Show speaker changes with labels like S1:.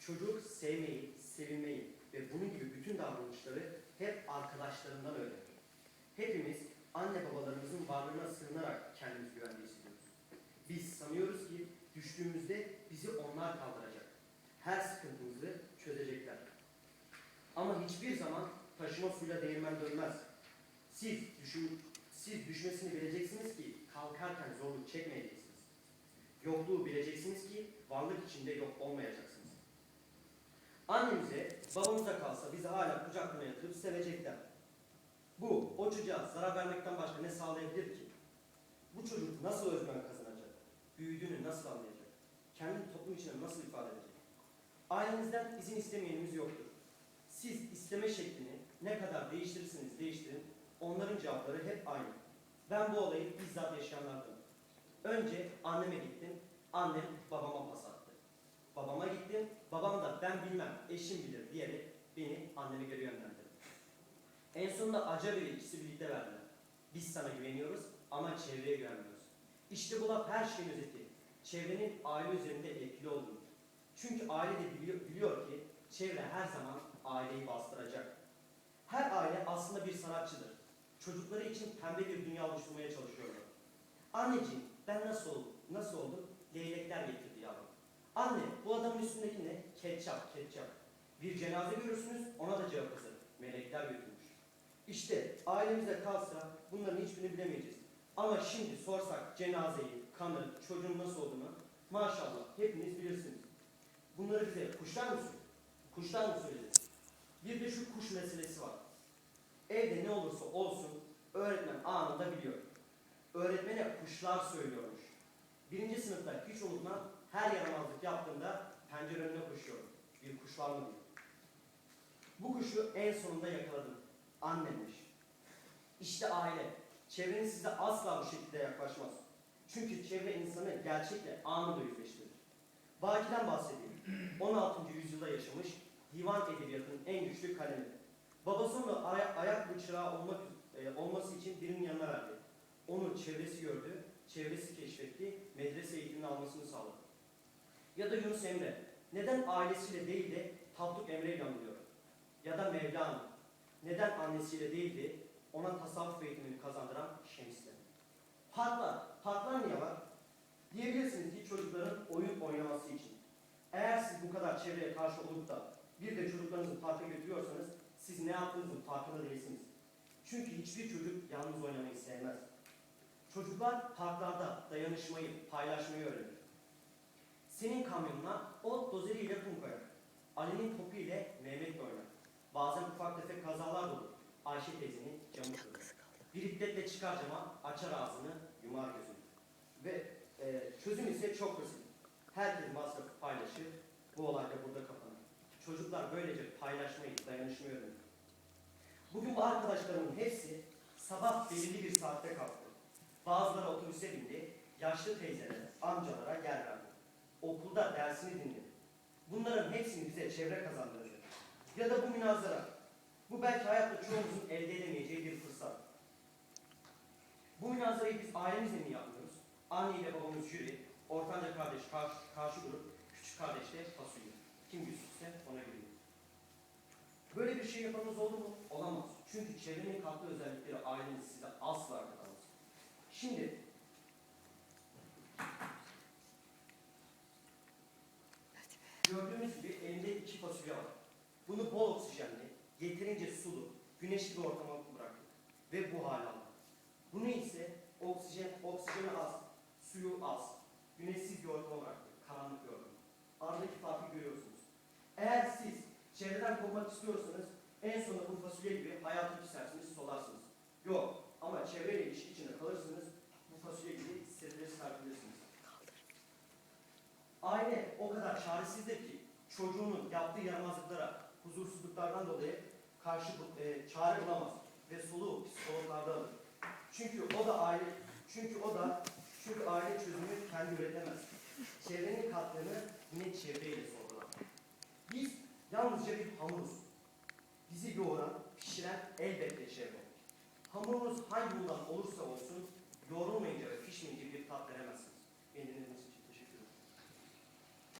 S1: Çocuk sevmeyi, sevilmeyi ve bunun gibi bütün davranışları hep arkadaşlarından öğrenir. Hepimiz anne babalarımızın varlığına sığınarak kendimizi güvende hissediyoruz. Biz sanıyoruz ki düştüğümüzde bizi onlar kaldıracak. Her sıkıntımızı çözecekler. Ama hiçbir zaman taşıma suyla değirmen dönmez. Siz, düşün, siz düşmesini bileceksiniz ki kalkarken zorluk çekmeyeceksiniz. Yokluğu bileceksiniz ki varlık içinde yok olmayacaksınız. Annemize, babamıza kalsa bizi hala kucaklarına yatırıp sevecekler. Bu, o çocuğa zarar vermekten başka ne sağlayabilir ki? Bu çocuk nasıl özgüven kazanacak? Büyüdüğünü nasıl anlayacak? Kendini toplum içinde nasıl ifade edecek? Ailenizden izin istemeyenimiz yoktur. Siz isteme şeklini ne kadar değiştirirseniz değiştirin, onların cevapları hep aynı. Ben bu olayı bizzat yaşayanlardanım. Önce anneme gittim, annem babama pas. Babama gittim, babam da ben bilmem, eşim bilir diyerek beni anneme göre yönlendirdi. En sonunda acı bile ikisi birlikte verdiler. Biz sana güveniyoruz ama çevreye güvenmiyoruz. İşte bu laf her şeyin özeti. Çevrenin aile üzerinde etkili olduğunu. Çünkü aile de biliyor, biliyor ki çevre her zaman aileyi bastıracak. Her aile aslında bir sanatçıdır. Çocukları için pembe bir dünya oluşturmaya çalışıyorlar. Anneciğim ben nasıl oldum? Nasıl oldum? Leylekler getirdi yavrum. Anne bu adamın üstündeki ne? Ketçap, ketçap. Bir cenaze görürsünüz ona da cevap hazır. Melekler götürmüş. İşte ailemize kalsa bunların hiçbirini bilemeyeceğiz. Ama şimdi sorsak cenazeyi, kanı, çocuğun nasıl olduğunu maşallah hepiniz bilirsiniz. Bunları bize kuşlar mı söyledi? Kuşlar mı söyledi? Bir de şu kuş meselesi var. Evde ne olursa olsun öğretmen anında biliyor. Öğretmene kuşlar söylüyormuş. Birinci sınıfta hiç unutmam her yaramazlık yaptığımda pencere önüne koşuyorum. Bir kuş var mı diye. Bu kuşu en sonunda yakaladım. Annemmiş. İşte aile. Çevreniz size asla bu şekilde yaklaşmaz. Çünkü çevre insanı gerçekle anında yüzleştirir. Baki'den bahsedeyim. 16. yüzyılda yaşamış, divan edebiyatının en güçlü kalemi. Babası onu ay- ayak çırağı olmak, e, olması için birinin yanına verdi. Onu çevresi gördü, çevresi keşfetti, medrese eğitimini almasını sağladı. Ya da Yunus Emre, neden ailesiyle değil de Tapduk Emre ile anılıyor? Ya da Mevlana, neden annesiyle değil de ona tasavvuf eğitimini kazandıran Şems'le? Parklar, parklar niye var? Diyebilirsiniz ki çocukların oyun oynaması için. Eğer siz bu kadar çevreye karşı olup da bir de çocuklarınızı parka götürüyorsanız siz ne yaptığınızın farkında değilsiniz. Çünkü hiçbir çocuk yalnız oynamayı sevmez. Çocuklar parklarda dayanışmayı, paylaşmayı öğrenir. Senin kamyonuna o dozeriyle kum koyar. Ali'nin topu ile Mehmet oynar. Bazen ufak tefek kazalar olur. Ayşe teyzenin camı kırılır. Bir hiddetle çıkar cama, açar ağzını, yumar gözünü. Ve e, çözüm ise çok basit. Herkes masrafı paylaşır, bu olay da burada kapanır. Çocuklar böylece paylaşmayı, dayanışmayı öğrenir. Bugün bu arkadaşlarımın hepsi sabah belirli bir saatte kalktı. Bazıları otobüse bindi, yaşlı teyzelere, amcalara yer verdi. Okulda dersini dinledi. Bunların hepsini bize çevre kazandırdı. Ya da bu münazara. Bu belki hayatta çoğumuzun elde edemeyeceği bir fırsat. Bu münazarayı biz ailemizle mi yapmıyoruz? Anne ile babamız jüri, ortanca kardeş karşı, karşı grup, küçük kardeş de fasulye. Kim güçsüzse ona gülüyor. Böyle bir şey yapanınız oldu mu? Olamaz. Çünkü çevrenin katlı özellikleri aileniz size asla katamaz. Şimdi gördüğünüz gibi elimde iki fasulye var. Bunu bol oksijenli, yeterince sulu, güneşli bir ortama bıraktık. Ve bu hale aldık. Bunu ise oksijen, oksijeni az, suyu az, güneşsiz bir ortama bıraktık. Karanlık bir ortam. Aradaki farkı görüyorsunuz. Eğer siz çevreden kopmak istiyorsanız en sonunda bu fasulye gibi hayatı küsersiniz, solarsınız. Yok ama çevreyle ilişki içinde kalırsınız, bu fasulye gibi hissetleri serpilirsiniz. Aile o kadar çaresizdir ki çocuğunun yaptığı yaramazlıklara, huzursuzluklardan dolayı karşı e, çare bulamaz ve soluğu psikologlarda alır. Çünkü o da aile, çünkü o da çünkü aile çözümü kendi üretemez. Çevrenin katkını yine çevreyle sorgular. Biz yalnızca bir hamuruz. Bizi yoğuran, pişiren elbette çevre. Hamurunuz hangi yoldan olursa olsun yoğrulmayınca ve pişmeyince bir tat veremezsiniz. Eliniz